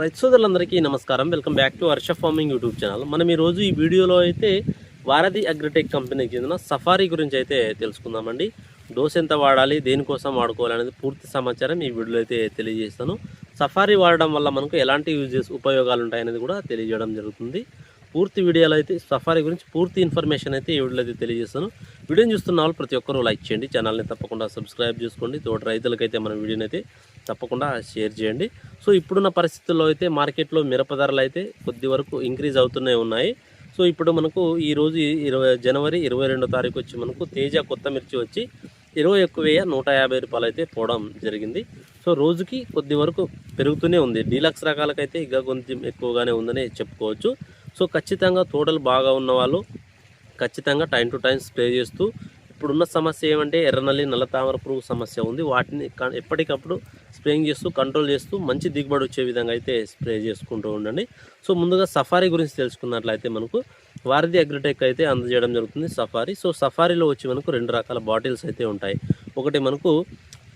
రైతు సోదరులందరికీ నమస్కారం. Welcome back to Harsha farming YouTube channel మనం ఈరోజు ఈ వీడియోలో అయితే వారధి అగ్రిటెక్ కంపెనీకి చెందిన సఫారీ గురించి అయితే తెలుసుకుందామండి. డోస్ ఎంత వాడాలి దేనికోసం వాడుకోవాలి అనేది పూర్తి సమాచారం ఈ వీడియోలో అయితే తెలియజేస్తాను. సఫారీ వాడడం వల్ల మనకు ఎలాంటి యూజెస్ ఉపయోగాలు ఉంటాయనేది కూడా తెలియజేయడం జరుగుతుంది. పూర్తి వీడియోలో అయితే సఫారీ గురించి పూర్తి ఇన్ఫర్మేషన్ అయితే ఈ వీడియోలో అయితే తెలియజేస్తాను. వీడియోని చూస్తున్న వాళ్ళు ప్రతి ఒక్కరూ లైక్ చేయండి. ఛానల్ని తప్పకుండా సబ్స్క్రైబ్ చేసుకోండి. తోటి రైతులకైతే మన వీడియోని అయితే తప్పకుండా షేర్ చేయండి. సో ఇప్పుడున్న పరిస్థితుల్లో అయితే మార్కెట్లో మిరప ధరలు అయితే కొద్ది వరకు ఇంక్రీజ్ అవుతూనే ఉన్నాయి. సో ఇప్పుడు మనకు ఈ రోజు ఇరవై జనవరి ఇరవై రెండో తారీఖు వచ్చి మనకు తేజ కొత్త మిర్చి వచ్చి ఇరవై ఒక్క వెయ్యి నూట యాభై రూపాయలు అయితే పోవడం జరిగింది. సో రోజుకి కొద్ది వరకు పెరుగుతూనే ఉంది. డీలక్స్ రకాలకైతే ఇంకా కొంచెం ఎక్కువగానే ఉందని చెప్పుకోవచ్చు. సో ఖచ్చితంగా తోటలు బాగా ఉన్న వాళ్ళు ఖచ్చితంగా టైం టు టైం స్ప్రే చేస్తూ ఇప్పుడున్న సమస్య ఏమంటే ఎర్రనల్లి నల్ల తామర పురుగు సమస్య ఉంది. వాటిని ఎప్పటికప్పుడు స్ప్రేయింగ్ చేస్తూ కంట్రోల్ చేస్తూ మంచి దిగుబడి వచ్చే విధంగా అయితే స్ప్రే చేసుకుంటూ ఉండండి. సో ముందుగా సఫారీ గురించి తెలుసుకున్నట్లయితే మనకు వారధి అగ్రిటెక్ అయితే అందజేయడం జరుగుతుంది సఫారీ. సో సఫారీలో వచ్చి మనకు రెండు రకాల బాటిల్స్ అయితే ఉంటాయి. ఒకటి మనకు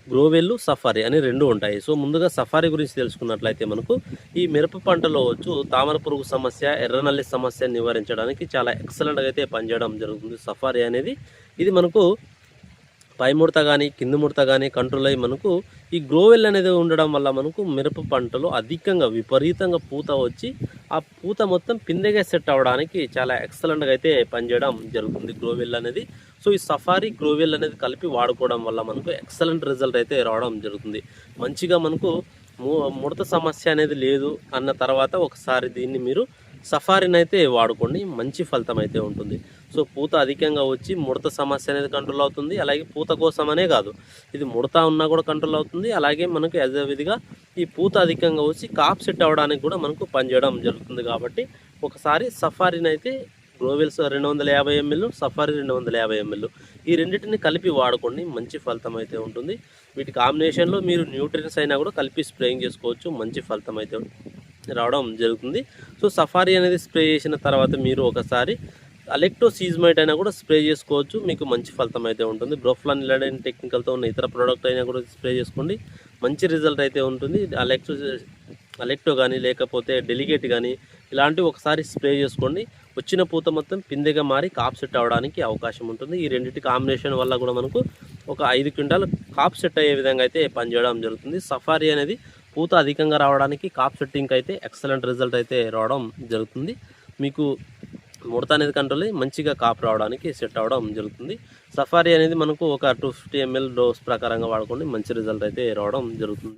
గ్రోవెల్లు సఫారీ అని రెండు ఉంటాయి. సో ముందుగా సఫారీ గురించి తెలుసుకున్నట్లయితే మనకు ఈ మిరప పంటలో వచ్చు తామర పురుగు సమస్య ఎర్రనల్లి సమస్య నివారించడానికి చాలా ఎక్సలెంట్గా అయితే పనిచేయడం జరుగుతుంది సఫారీ అనేది. ఇది మనకు పై ముడత కానీ కింది ముడత కానీ కంట్రోల్ అయ్యి మనకు ఈ గ్రోవెల్ అనేది ఉండడం వల్ల మనకు మిరప పంటలో అధికంగా విపరీతంగా పూత వచ్చి ఆ పూత మొత్తం పిందెగా సెట్ అవ్వడానికి చాలా ఎక్సలెంట్గా అయితే పనిచేయడం జరుగుతుంది గ్రోవెల్ అనేది. సో ఈ సఫారీ గ్రోవెల్ అనేది కలిపి వాడుకోవడం వల్ల మనకు ఎక్సలెంట్ రిజల్ట్ అయితే రావడం జరుగుతుంది. మంచిగా మనకు ముడత సమస్య అనేది లేదు అన్న తర్వాత ఒకసారి దీన్ని మీరు సఫారీని అయితే వాడుకోండి. మంచి ఫలితం అయితే ఉంటుంది. సో పూత అధికంగా వచ్చి ముడత సమస్య అనేది కంట్రోల్ అవుతుంది. అలాగే పూత కోసమనే కాదు ఇది ముడత ఉన్నా కూడా కంట్రోల్ అవుతుంది. అలాగే మనకు యథావిధిగా ఈ పూత అధికంగా వచ్చి కాప్ సెట్ అవ్వడానికి కూడా మనకు పనిచేయడం జరుగుతుంది కాబట్టి ఒకసారి సఫారీని అయితే గ్రోవెల్స్ రెండు వందల యాభై ఎంఎల్ సఫారీ రెండు వందల యాభై ఎంఎల్. ఈ రెండింటిని కలిపి వాడుకోండి మంచి ఫలితం అయితే ఉంటుంది. వీటి కాంబినేషన్లో మీరు న్యూట్రియన్స్ అయినా కూడా కలిపి స్ప్రేయింగ్ చేసుకోవచ్చు మంచి ఫలితం అయితే రావడం జరుగుతుంది. సో సఫారీ అనేది స్ప్రే చేసిన తర్వాత మీరు ఒకసారి అలెక్టోసీజ్మైట్ అయినా కూడా స్ప్రే చేసుకోవచ్చు. మీకు మంచి ఫలితం అయితే ఉంటుంది. బ్రోఫ్లాన్ ఇలాంటి టెక్నికల్తో ఉన్న ఇతర ప్రోడక్ట్ అయినా కూడా స్ప్రే చేసుకోండి. మంచి రిజల్ట్ అయితే ఉంటుంది. అలెక్టో అలెక్టో కానీ లేకపోతే డెలిగేట్ కానీ ఇలాంటివి ఒకసారి స్ప్రే చేసుకోండి. వచ్చిన పూత మొత్తం పిందెగా మారి కాప్ సెట్ అవడానికి అవకాశం ఉంటుంది. ఈ రెండింటి కాంబినేషన్ వల్ల కూడా మనకు ఒక ఐదు క్వింటాల్ కాప్ సెట్ అయ్యే విధంగా అయితే పనిచేయడం జరుగుతుంది. సఫారీ అనేది పూత అధికంగా రావడానికి కాప్ సెట్టింగ్ అయితే ఎక్సలెంట్ రిజల్ట్ అయితే రావడం జరుగుతుంది. మీకు ముడత అనేది కంట్రోల్ అయ్యి మంచిగా కాపు రావడానికి సెట్ అవ్వడం జరుగుతుంది. సఫారీ అనేది మనకు ఒక టూ ఫిఫ్టీ ఎంఎల్ డోస్ ప్రకారంగా వాడుకోండి మంచి రిజల్ట్ అయితే రావడం జరుగుతుంది.